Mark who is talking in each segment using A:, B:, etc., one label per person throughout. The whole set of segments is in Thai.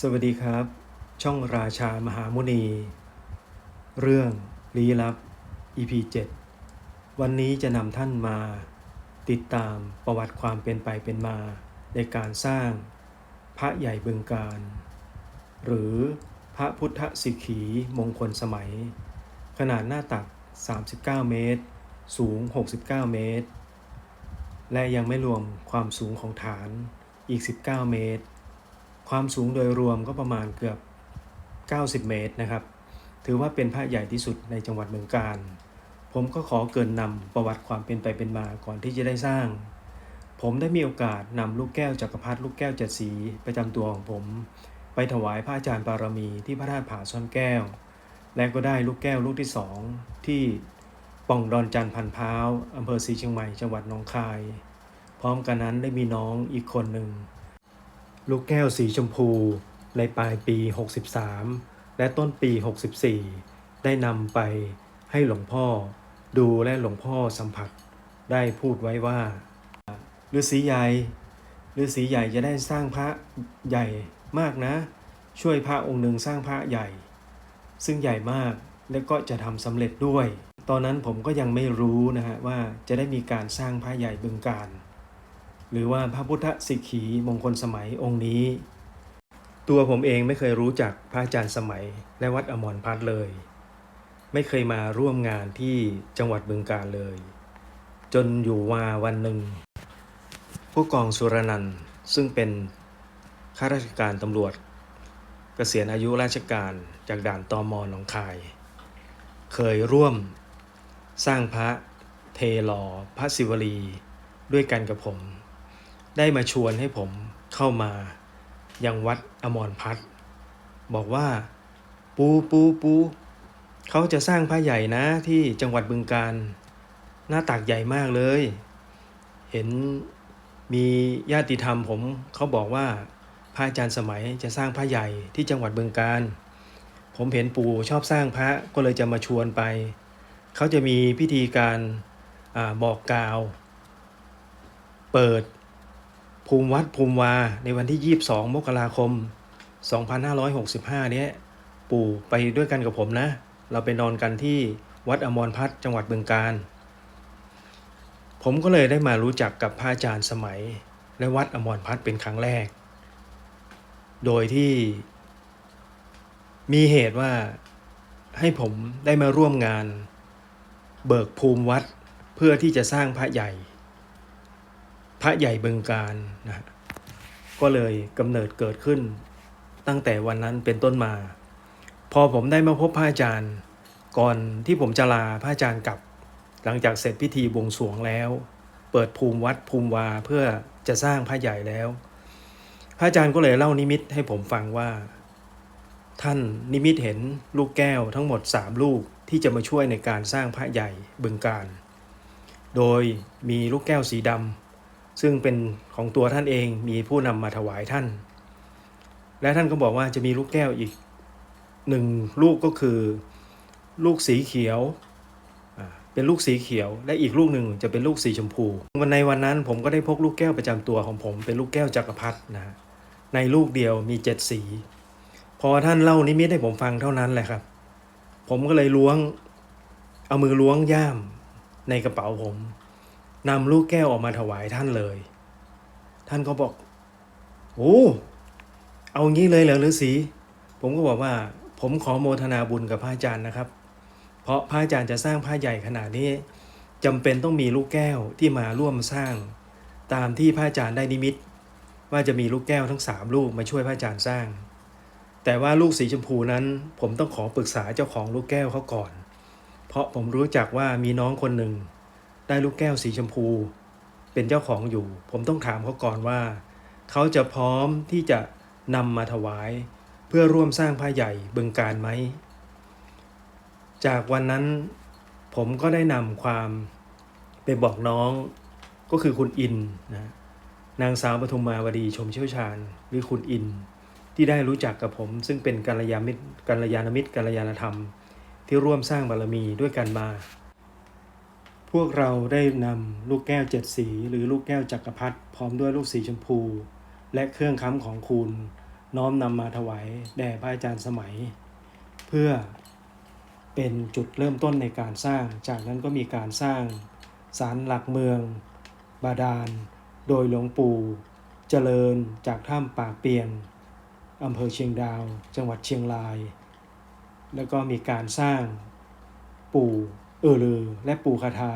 A: สวัสดีครับ ช่องราชามหามุนี เรื่องลี้ลับ EP 7 วันนี้จะนำท่านมา ติดตามประวัติความเป็นไปเป็นมา ในการสร้างพระใหญ่บึงการ หรือพระพุทธสิกขีมงคลสมัย ขนาดหน้าตัก 39 เมตร สูง 69 เมตร และยังไม่รวมความสูงของฐานอีก 19 เมตร ความสูงโดยรวมก็ประมาณเกือบ 90 เมตรนะครับ ถือว่าเป็นพระใหญ่ที่สุดในจังหวัดเมืองกาญผมก็ขอเกินนำประวัติความเป็นไปเป็นมาก่อนที่จะได้สร้าง ผมได้มีโอกาสนำลูกแก้วจักรพรรดิลูกแก้วเจ็ดสีประจำตัวของผม ไปถวายพระอาจารย์ปารมีที่พระธาตุผาซ่อนแก้ว และก็ได้ลูกแก้วลูกที่สองที่ป่องดอนจันพันพร้าอำเภอศรีเชียงใหม่จังหวัดหนองคาย พร้อมกันนั้นได้มีน้องอีกคนหนึ่ง ลูกแก้วสีชมพู ในปลายปี 63 และต้นปี 64 ได้นำไปให้หลวงพ่อดูและหลวงพ่อสัมผัส ได้พูดไว้ว่าฤาษีใหญ่ฤาษีใหญ่จะได้สร้างพระใหญ่มากนะ ช่วยพระองค์หนึ่งสร้างพระใหญ่ ซึ่งใหญ่มากและก็จะทำสำเร็จด้วย ตอนนั้นผมก็ยังไม่รู้นะฮะว่าจะได้มีการสร้างพระใหญ่บึงการ หรือว่าพระพุทธสิกขีมงคลสมัยองค์นี้ ตัวผมเองไม่เคยรู้จักพระอาจารย์สมัยและวัดอมรพัฒน์เลย ไม่เคยมาร่วมงานที่จังหวัดบึงกาฬเลย จนอยู่มาวันหนึ่ง ผู้กองสุรนันท์ซึ่งเป็นข้าราชการตำรวจเกษียณอายุราชการจากด่านตอมอหนองคาย เคยร่วมสร้างพระเทหลอพระศิวลีด้วยกันกับผม ได้มาชวนให้ผมเข้ามายังวัดอมรพัฒน์บอกว่า ปูปูปูเขาจะสร้างพระใหญ่นะที่จังหวัดบึงการ หน้าตักใหญ่มากเลย เห็นมีญาติธรรมผมเขาบอกว่าพระอาจารย์สมัยจะสร้างพระใหญ่ที่จังหวัดบึงการ ผมเห็นปู่ชอบสร้างพระก็เลยจะมาชวนไป เขาจะมีพิธีการอบอกกล่าว เปิด ภูมิวัดภูมิวาในวันที่ 22 มกราคม 2565 เนี้ยปู่ไปด้วยกันกับผมนะ เราไปนอนกันที่วัดอมรพัฒน์จังหวัดบึงการ ผมก็เลยได้มารู้จักกับพระอาจารย์สมัย และวัดอมรพัฒน์เป็นครั้งแรก โดยที่มีเหตุว่าให้ผมได้มาร่วมงาน เบิกภูมิวัดเพื่อที่จะสร้างพระใหญ่ พระใหญ่บึงการนะฮะก็เลยกำเนิดเกิดขึ้น ตั้งแต่วันนั้นเป็นต้นมา พอผมได้มาพบพระอาจารย์ ก่อนที่ผมจะลาพระอาจารย์กลับ หลังจากเสร็จพิธีบวงสรวงแล้ว เปิดภูมิวัดภูมิวาเพื่อจะสร้างพระใหญ่แล้ว พระอาจารย์ก็เลยเล่านิมิตให้ผมฟังว่า ท่านนิมิตเห็นลูกแก้วทั้งหมด3ลูกที่จะมาช่วยในการสร้างพระใหญ่บึงการ โดยมีลูกแก้วสีดำ ซึ่งเป็นของตัวท่านเองมีผู้นำมาถวายท่าน และท่านก็บอกว่าจะมีลูกแก้วอีกหนึ่งลูกก็คือลูกสีเขียวเป็นลูกสีเขียว และอีกลูกหนึ่งจะเป็นลูกสีชมพูวันในวันนั้นผมก็ได้พกลูกแก้วประจำตัวของผม เป็นลูกแก้วจักรพรรดินะฮะในลูกเดียวมีเจ็ดสี พอท่านเล่านิมิตให้ผมฟังเท่านั้นแหละครับ ผมก็เลยล้วงเอามือล้วงย่ามในกระเป๋าผม นำลูกแก้วออกมาถวายท่านเลย ท่านก็บอกโอ้เอางี้เลยเหรอฤาษีผมก็บอกว่า ผมขอโมทนาบุญกับพระอาจารย์นะครับ เพราะพระอาจารย์จะสร้างพระใหญ่ขนาดนี้จำเป็นต้องมีลูกแก้วที่มาร่วมสร้าง ตามที่พระอาจารย์ได้นิมิต ว่าจะมีลูกแก้วทั้งสามลูกมาช่วยพระอาจารย์สร้าง แต่ว่าลูกสีชมพูนั้น ผมต้องขอปรึกษาเจ้าของลูกแก้วเขาก่อน เพราะผมรู้จักว่ามีน้องคนหนึ่ง ได้ลูกแก้วสีชมพู เป็นเจ้าของอยู่ ผมต้องถามเขาก่อนว่า เขาจะพร้อมที่จะนำมาถวาย เพื่อร่วมสร้างพระใหญ่บึงการไหม จากวันนั้น ผมก็ได้นำความไปบอกน้องก็คือคุณอินนะนางสาวปทุมมาวดีชมเชี่ยวชาญหรือคุณอิน ที่ได้รู้จักกับผม ซึ่งเป็นกัลยาณมิตรกัลยาณมิตรกัลยาณธรรม ที่ร่วมสร้างบารมีด้วยกันมา พวกเราได้นำลูกแก้วเจ็ดสี หรือลูกแก้วจักรพรรดิพร้อมด้วยลูกสีชมพู และเครื่องค้ำของคุณ น้อมนำมาถวายแด่พระอาจารย์สมัย เพื่อเป็นจุดเริ่มต้นในการสร้าง จากนั้นก็มีการสร้างศาลหลักเมือง บาดาล โดยหลวงปู่เจริญจากถ้ำป่าเปียงอำเภอเชียงดาว จังหวัดเชียงราย แล้วก็มีการสร้างปู่ เออลือ และปู่คาทา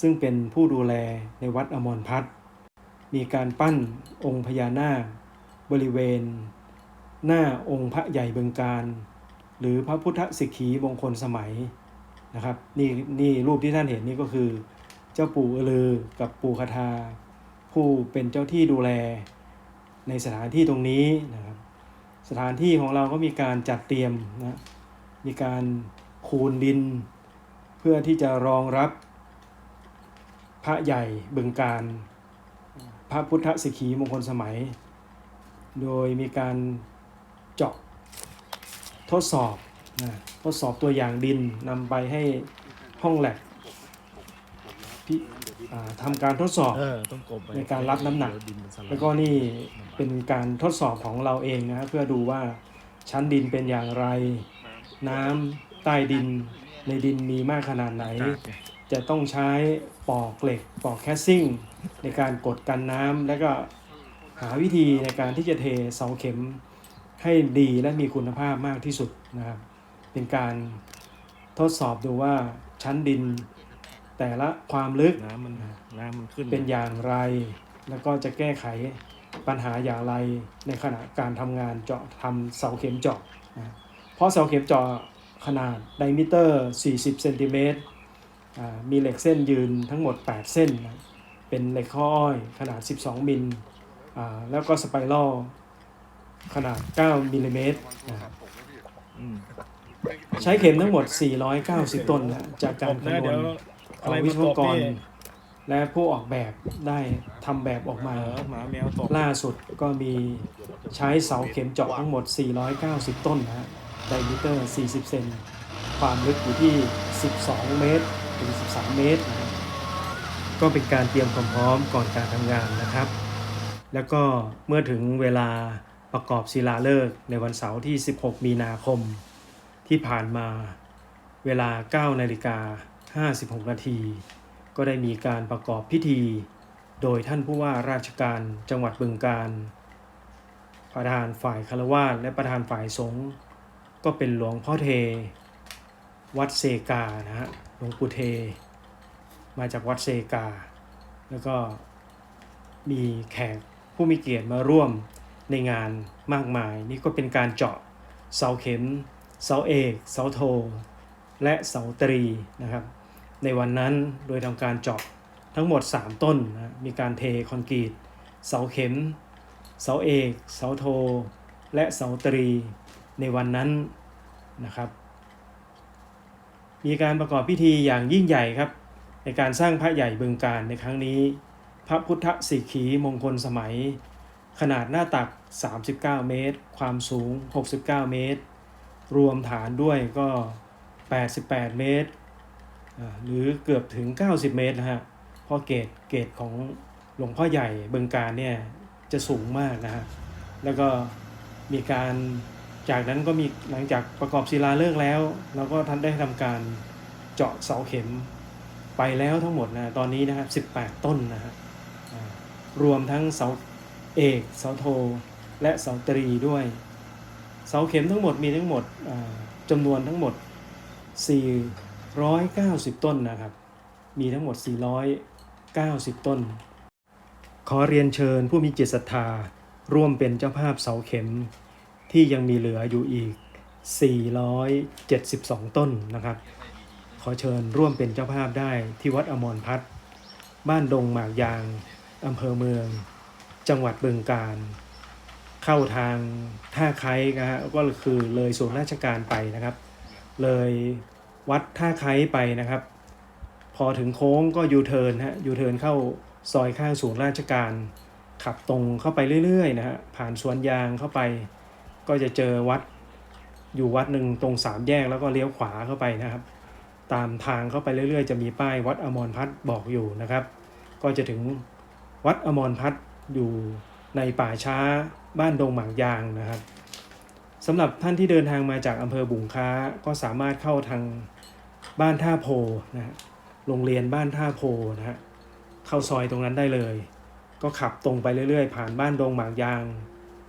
A: ซึ่งเป็นผู้ดูแลในวัดอมรพัฒมีการปั้นองค์พญานาค บริเวณ หน้าองค์พระใหญ่เบิงการ หรือพระพุทธสิกขีมงคลสมัยนะครับนี่นี่รูปที่ท่านเห็นนี่ก็คือ เจ้าปู่เอลือกับปู่คาทา ผู้เป็นเจ้าที่ดูแล ในสถานที่ตรงนี้นะครับสถานที่ของเราก็มีการจัดเตรียมนะมีการคูนดิน เพื่อที่จะรองรับพระใหญ่บึงการ พระพุทธสิกขีมงคลสมัย โดยมีการเจาะทดสอบนะทดสอบตัวอย่างดินนำไปให้ห้องแลบที่อ่าทำการทดสอบ
B: เออต้องกลมไป
A: ในการรับน้ำหนัก
B: เดี๋ยวดิมัสได์
A: แล้วก็นี่เป็นการทดสอบของเราเองนะเพื่อดูว่าชั้นดินเป็นอย่างไร น้ำใต้ดิน ในดินมีมากขนาดไหน จะต้องใช้ปอกเหล็กปอกแคสซิ่ง ในการกดกันน้ำแล้วก็หาวิธีในการที่จะเทเสาเข็มให้ดีและมีคุณภาพมากที่สุดนะครับเป็นการทดสอบดูว่าชั้นดินแต่ละความลึก
B: น้ำมันน้ำมันขึ้น
A: เป็นอย่างไร แล้วก็จะแก้ไขปัญหาอย่างไรในขณะการทำงานเจาะทำเสาเข็มเจาะนะเพราะเสาเข็มเจาะ ขนาดไดมิเตอร์ 40 เซนติเมตรอ่ามีเหล็กเส้นยืนทั้งหมด 8 เส้นนะเป็นเหล็กข้ออ้อยขนาด 12 มิลอ่าแล้วก็สไปรัลขนาด 9 มิลลิเมตรนะครับ
B: อืม
A: ใช้เข็มทั้งหมด 490 ต้นนะจากการ
B: นะ
A: คำนว
B: เดี๋ย
A: ณ
B: ว
A: ข
B: อะ
A: อง
B: ไร
A: วิ
B: มา
A: ศว
B: ตก
A: กร
B: พี่
A: และผู้ออกแบบได้ทำแบบออก
B: เอ
A: มา
B: อหมาแมวตก
A: ล่าสุดก็มีใช้เสาเข็มเจาะทั้งหมด 490 ต้นนะฮะ ไดมิเตอร์ 40 เซน ความลึกอยู่ที่ 12 เมตร ถึง 13 เมตรนะฮะก็เป็นการเตรียมความพร้อมก่อนการทำงานนะครับ แล้วก็เมื่อถึงเวลาประกอบศิลาฤกษ์ในวันเสาร์ที่ 16 มีนาคม ที่ผ่านมาเวลา 9 นาฬิกา 56 นาที ก็ได้มีการประกอบพิธี โดยท่านผู้ว่าราชการจังหวัดบึงการ ประธานฝ่ายคารวาสและประธานฝ่ายสงฆ์ ก็เป็นหลวงพ่อเท วัดเซกานะฮะหลวงปู่เท มาจากวัดเซกา แล้วก็มีแขกผู้มีเกียรติมาร่วมในงานมากมาย นี่ก็เป็นการเจาะเสาเข็ม เสาเอก เสาโท และเสาตรีนะครับ ในวันนั้นโดยทำการเจาะทั้งหมด 3 ต้นนะมีการเทคอนกรีต เสาเข็ม เสาเอก เสาโท และเสาตรี ในวันนั้นนะครับ มีการประกอบพิธีอย่างยิ่งใหญ่ครับ ในการสร้างพระใหญ่เบืองการในครั้งนี้ พระพุทธสิขีมงคลสมัย ขนาดหน้าตัก 39 เมตร ความสูง 69 เมตร รวมฐานด้วยก็ 88 เมตร หรือเกือบถึง 90 เมตรนะฮะเพราะเกตเกตของหลวงพ่อใหญ่เบิงการเนี่ยจะสูงมากนะฮะ แล้วก็มีการ จากนั้นก็มีหลังจากประกอบศิลาฤกษ์แล้ว เราก็ท่านได้ทำการเจาะเสาเข็มไปแล้วทั้งหมดนะตอนนี้นะครับ18 ต้นนะฮะรวมทั้งเสาเอกเสาโท และเสาตรีด้วย เสาเข็มทั้งหมดมีทั้งหมดจำนวนทั้งหมด 490 ต้นนะครับ มีทั้งหมด 490 ต้น ขอเรียนเชิญผู้มีจิตศรัทธาร่วมเป็นเจ้าภาพเสาเข็ม ที่ยังมีเหลืออยู่อีก 472 ต้นนะครับ ขอเชิญร่วมเป็นเจ้าภาพได้ที่วัดอมรพัฒน์บ้านดงหมากยางอำเภอเมือง จังหวัดบึงกาฬเข้าทางท่าไคร้นะฮะก็คือเลยศูนราชการไปนะครับ เลยวัดท่าไคร้ไปนะครับ พอถึงโค้งก็ยูเทิร์นฮะยูเทิร์นเข้าซอยข้างศูนย์ราชการ ขับตรงเข้าไปเรื่อยๆนะฮะผ่านสวนยางเข้าไป ก็จะเจอวัดอยู่วัดหนึ่งตรงสามแยกแล้วก็เลี้ยวขวาเข้าไปนะครับ ตามทางเข้าไปเรื่อยๆ จะมีป้ายวัดอมรพัฒน์บอกอยู่นะครับ ก็จะถึงวัดอมรพัฒน์อยู่ในป่าช้าบ้านดงหมากยางนะครับสำหรับท่านที่เดินทางมาจากอำเภอบุงค้าก็สามารถเข้าทางบ้านท่าโพนะฮะโรงเรียนบ้านท่าโพนะฮะเข้าซอยตรงนั้นได้เลย ก็ขับตรงไปเรื่อยๆ ผ่านบ้านดงหมากยาง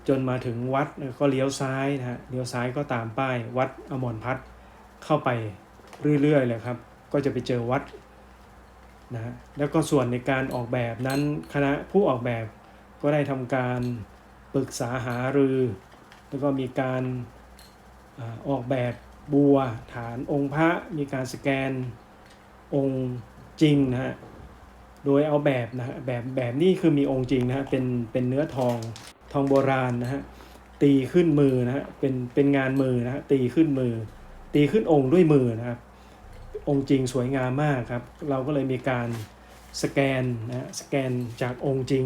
A: จนมาถึงวัดก็เลี้ยวซ้ายนะฮะเลี้ยวซ้ายก็ตามป้ายวัดอมรพัฒเข้าไปเรื่อยๆเลยครับ ก็จะไปเจอวัดนะฮะแล้วก็ส่วนในการออกแบบนั้นคณะผู้ออกแบบก็ได้ทำการปรึกษาหารือ แล้วก็มีการอออกแบบบัวฐานองค์พระมีการสแกนองค์จริงนะฮะโดยเอาแบบนะฮะแบบแบบนี้คือมีองค์จริงนะฮะเป็นเป็นเนื้อทอง ทองโบราณนะฮะตีขึ้นมือนะฮะเป็นเป็นงานมือนะฮะตีขึ้นมือ ตีขึ้นองค์ด้วยมือนะครับองค์จริงสวยงามมากครับ เราก็เลยมีการสแกนนะฮะสแกนจากองค์จริง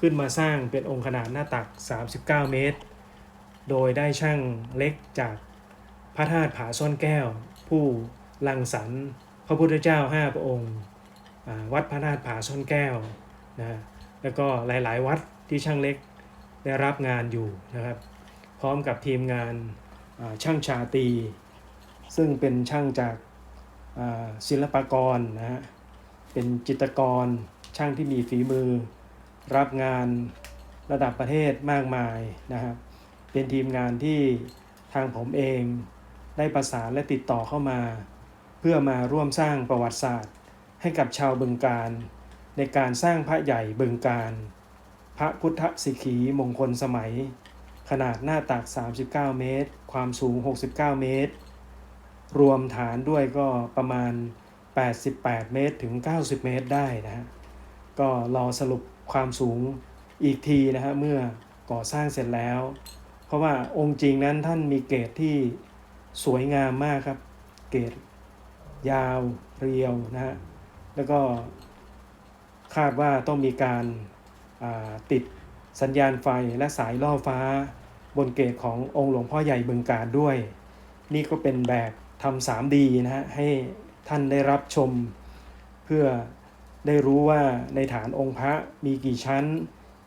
A: ขึ้นมาสร้างเป็นองค์ขนาดหน้าตัก 39 เมตร โดยได้ช่างเล็กจากพระธาตุผาซ่อนแก้ว ผู้รังสรรค์พระพุทธเจ้า 5 พระองค์ วัดพระธาตุผาซ่อนแก้วนะฮะแล้วก็หลาย ๆ วัดที่ช่างเล็ก ได้รับงานอยู่นะครับ พร้อมกับทีมงานช่างชาตี ซึ่งเป็นช่างจากศิลปากรนะฮะเป็นจิตรกรช่างที่มีฝีมือ รับงานระดับประเทศมากมายนะครับ เป็นทีมงานที่ทางผมเองได้ประสานและติดต่อเข้ามา เพื่อมาร่วมสร้างประวัติศาสตร์ ให้กับชาวบึงการ ในการสร้างพระใหญ่บึงการ ระพุทธสิกขีมงคลสมัย ขนาดหน้าตัก 39 เมตร ความสูง 69 เมตร รวมฐานด้วยก็ประมาณ 88 เมตรถึง 90 เมตรได้นะฮะก็รอสรุปความสูงอีกทีนะฮะเมื่อก่อสร้างเสร็จแล้ว เพราะว่าองค์จริงนั้นท่านมีเกรดที่สวยงามมากครับ เกรดยาวเรียวนะฮะแล้วก็คาดว่าต้องมีการ ติดสัญญาณไฟและสายล่อฟ้า บนเกรดขององค์หลวงพ่อใหญ่บึงการด้วย นี่ก็เป็นแบบทำ 3D นะฮะให้ท่านได้รับชม เพื่อได้รู้ว่าในฐานองค์พระมีกี่ชั้น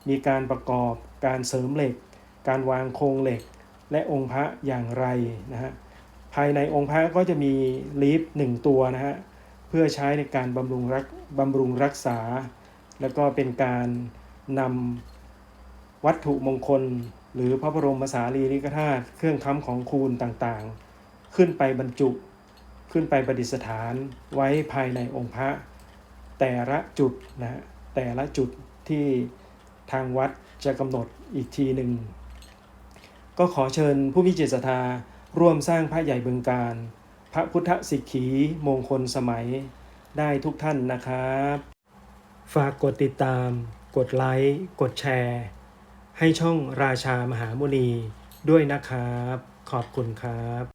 A: มีการประกอบการเสริมเหล็ก การวางโครงเหล็ก และองค์พระอย่างไรนะฮะภายในองค์พระก็จะมีลีฟต์หนึ่งตัวนะฮะเพื่อใช้ในการบำรุงรักบำรุงรักษา แล้วก็เป็นการ นำวัตถุมงคล หรือพระบรมสารีริกธาตุเครื่องค้ำของคูณต่างๆ ขึ้นไปบรรจุขึ้นไปประดิษฐานไว้ภายในองค์พระ แต่ละจุดนะฮะแต่ละจุดที่ทางวัดจะกำหนดอีกทีหนึ่ง ก็ขอเชิญผู้มีจิตศรัทธาร่วมสร้างพระใหญ่เบึงการ พระพุทธสิกขีมงคลสมัยได้ทุกท่านนะครับ ฝากกดติดตาม กดไลค์ กดแชร์ ให้ช่องราชามหามุนีด้วยนะครับ ขอบคุณครับ